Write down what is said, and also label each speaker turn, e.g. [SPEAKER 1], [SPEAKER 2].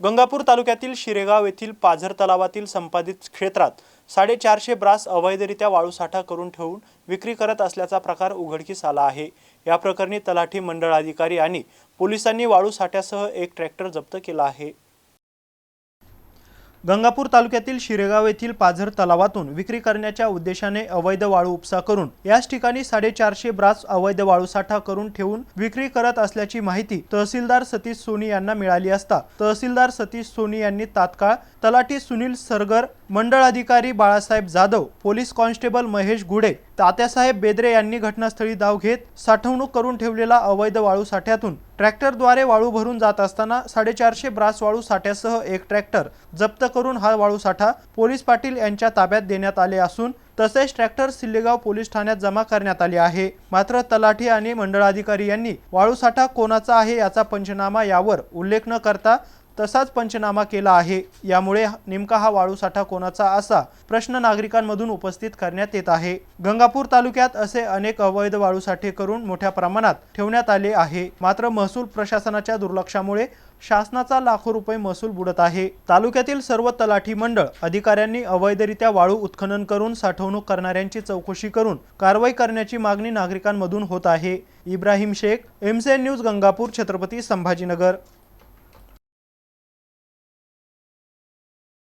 [SPEAKER 1] गंगापूर तालुक्यातील शिरेगाव येथील पाझर तलावातील संपादित क्षेत्रात साडेचारशे ब्रास अवैधरित्या वाळूसाठा करून ठेवून विक्री करत असल्याचा प्रकार उघडकीस आला आहे. या प्रकरणी तलाठी मंडळ अधिकारी आणि पोलिसांनी वाळू साठ्यासह एक ट्रॅक्टर जप्त केला आहे. गंगापूर तालुक्यातील शिरेगाव येथील पाझर तलावातून विक्री करण्याच्या उद्देशाने अवैध वाळू उपसा करून याच ठिकाणी साडेचारशे ब्रास अवैध वाळू साठा करून ठेवून विक्री करत असल्याची माहिती तहसीलदार सतीश सोनी यांना मिळाली असता तहसीलदार सतीश सोनी यांनी तात्काळ तलाठी सुनील सरगर मंडळ अधिकारी बाळासाहेब जाधव पोलीस कॉन्स्टेबल महेश गुडे तात्यासाहेब बेदरे यांनी घटनास्थळी धाव घेत साठवणूक करून ठेवलेला अवैध वाळू साठ्यातून ट्रॅक्टरद्वारे वाळू भरून जात असताना साडेचारशे ब्रास वाळू साठ्यासह एक ट्रॅक्टर जप्त करून हा वाळू साठा पोलीस पाटील यांच्या ताब्यात देण्यात आले असून तसेच ट्रॅक्टर सिल्लेगाव पोलीस ठाण्यात जमा करण्यात आले आहे. मात्र तलाठी आणि मंडळाधिकारी यांनी वाळू साठा कोणाचा आहे याचा पंचनामा यावर उल्लेख न करता तसाच पंचनामा केला आहे. यामुळे नेमका हा वाळू साठा कोणाचा असा प्रश्न नागरिकांमधून उपस्थित करण्यात येत आहे. गंगापूर तालुक्यात असे अनेक अवैध वाळू साठे करून मोठ्या प्रमाणात ठेवण्यात आले आहे. मात्र महसूल प्रशासनाच्या दुर्लक्षामुळे शासनाचा लाखो रुपये महसूल बुडत आहे. तालुक्यातील सर्व तलाठी मंडळ अधिकाऱ्यांनी अवैधरित्या वाळू उत्खनन करून साठवणूक करणाऱ्यांची चौकशी करून कारवाई करण्याची मागणी नागरिकांमधून होत आहे. Ibrahim Shaikh MCN news Gangapur Chhatrapati Sambhajinagar.